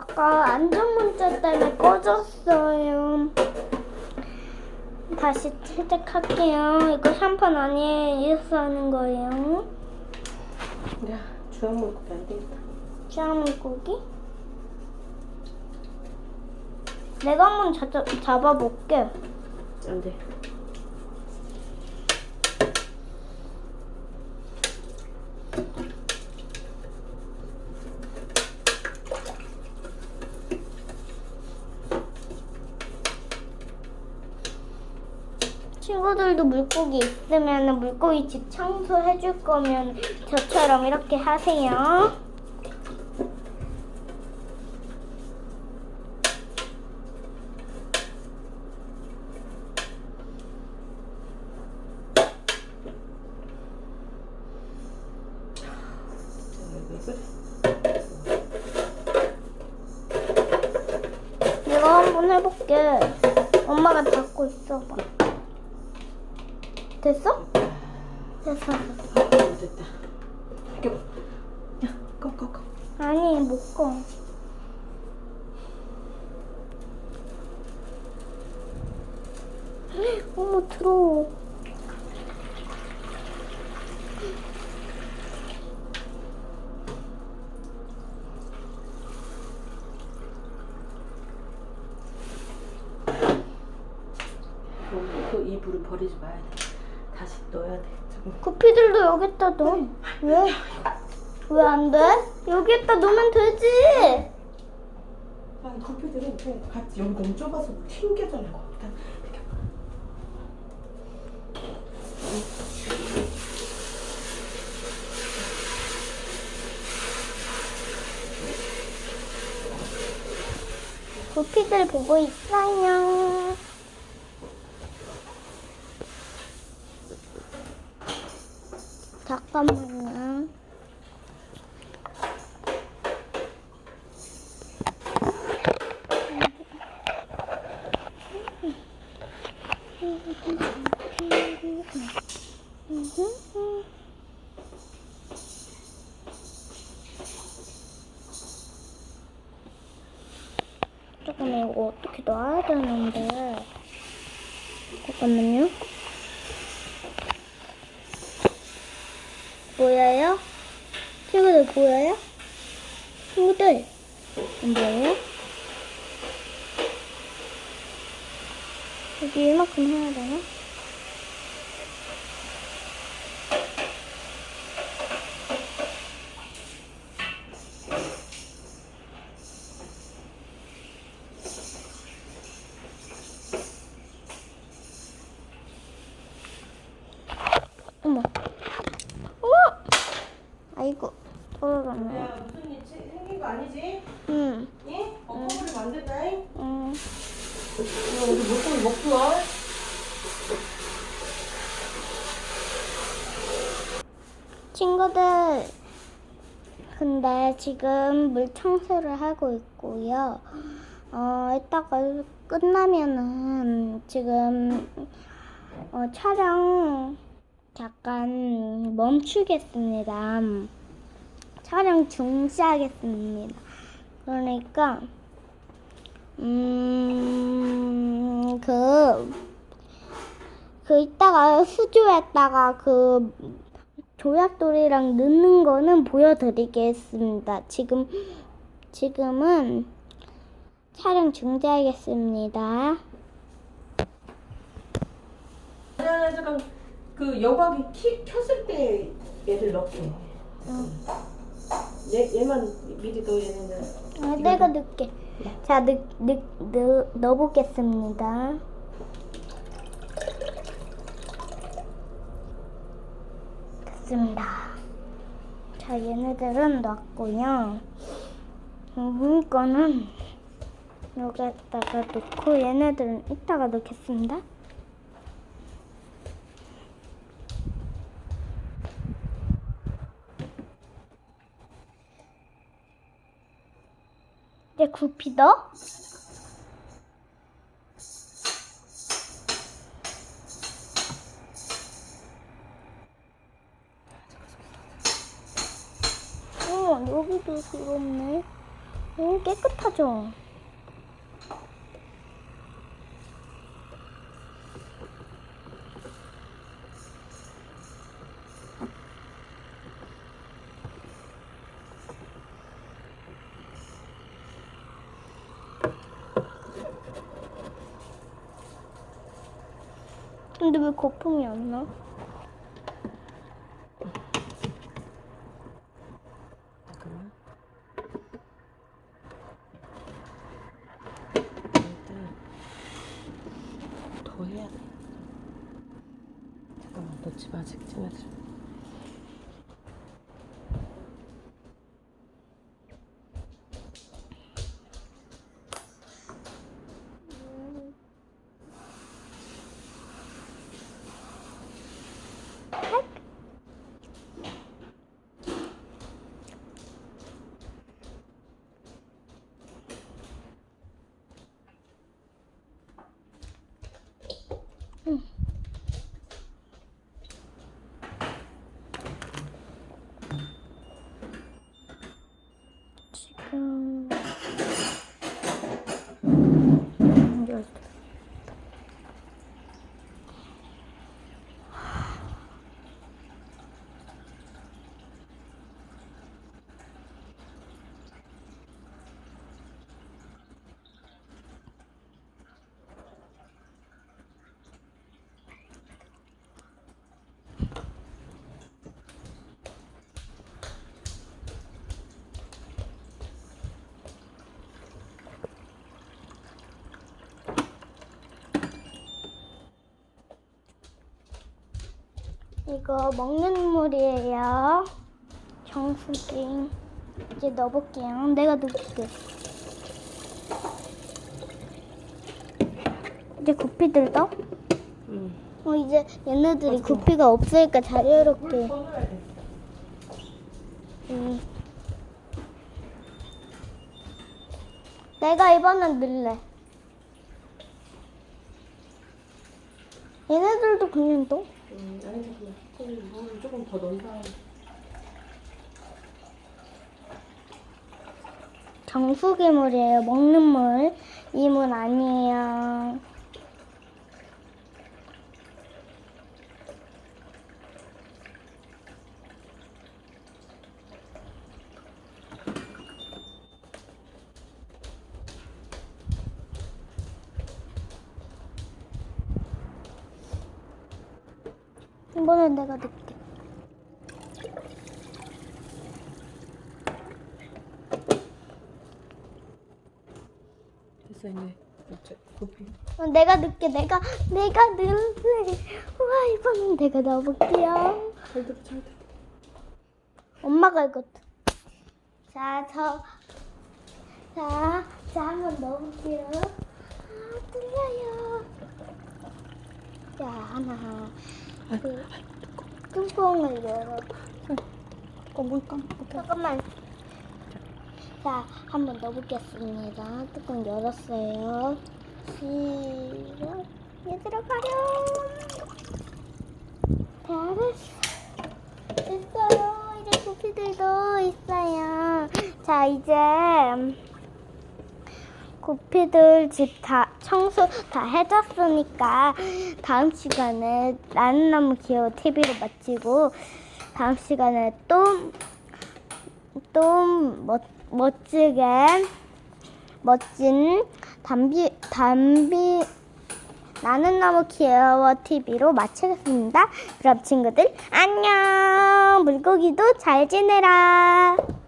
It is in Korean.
아까 안전문자 때문에 꺼졌어요. 다시 시작할게요. 이거 샴푸 아니에요. 이어서 하는 거예요. 야, 주황 물고기 안 되겠다. 짱 물고기. 내가 한번 잡아, 잡아볼게. 안 돼. 친구들도 물고기 있으면 물고기 집 청소해줄 거면 저처럼 이렇게 하세요. 내가 한번 해볼게. 엄마가 잡고 있어 봐. 됐어? 됐어. 아, 됐다. 이렇게 봐. 야, 꺼, 꺼, 꺼. 아니 못 꺼. 어머 들어. 그 이불을 버리지 마야 돼. 다시 넣어야 돼. 구피들도 여기다 넣어. 왜? 왜 안 돼? 여기다 넣으면 되지. 아니, 커피들은 그냥 같이 여기 너무 좁아서 튕겨져 나고. 일단 이렇게 봐. 구피들 보고 있어요. 잠깐만요. 조금 이거 어떻게 놔야 되는데. 잠깐만요. 보여요? 친구들 보여요? 친구들 안 보여요? 여기 이만큼 해야 되나? 아이고, 돌아갔네. 야, 무슨 일 치- 생긴 거 아니지? 응, 예? 엉덩이를 만든다. 잉? 응. 야, 우리 물고기 먹고 와. 친구들, 근데 지금 물 청소를 하고 있고요. 어, 이따가 끝나면은 지금 어, 촬영 잠깐 멈추겠습니다. 촬영 중지하겠습니다. 그러니까 음, 그, 그 이따가 수조에다가 그 조약돌이랑 넣는 거는 보여드리겠습니다. 지금, 지금은 촬영 중지하겠습니다. 그 여과기 키 켰을 때 얘를 넣게. 얘, 얘만 미리 넣어야 되는데. 아, 내가 넣을게. 자, 넣, 넣, 넣, 넣어보겠습니다. 됐습니다. 자, 얘네들은 넣었고요. 음, 이거는 여기다가 넣고 얘네들은 이따가 넣겠습니다. 이제 구피 넣어? 어, 여기도 그렇네. 오, 깨끗하죠? 근데 왜 거품이 안 나? 잠깐만. 일단 더 해야 돼. 잠깐만 놓지 마 직진하지. 이거 먹는 물이에요. 정수기. 이제 넣어볼게요. 내가 넣을게. 이제 구피들 넣어? 응. 어, 이제 얘네들이 구피가 없으니까 자유롭게. 돼. 음. 내가 이번엔 넣을래. 얘네들도 그냥 또? 음, 아니 조금 더 다음에. 정수기물이에요. 먹는 물. 이 물 아니에요. 이번엔 내가 넣을게. 됐어 이제. 이제 고피. 어, 내가 넣을게. 내가 내가 넣을래. 우와 이번엔 내가 넣어볼게요. 잘 들어 잘 들어. 엄마가 이것도. 자, 저. 자, 자, 한번 넣어볼게요. 아, 뚫려요. 자, 하나. 둘. 뚜껑을 열어. 어, 물 깜. 잠깐만. 자, 한번 넣어보겠습니다. 뚜껑 열었어요. 시작. 얘들아, 가렴. 잘했어. 됐어요. 이제 구피들도 있어요. 자, 이제 구피들 집 다 청소 다 해줬으니까 다음 시간에 나는 너무 귀여워 TV로 마치고 다음 시간에 또또 멋, 멋지게 멋진 담비 담비 나는 너무 귀여워 TV로 마치겠습니다. 그럼 친구들 안녕 물고기도 잘 지내라.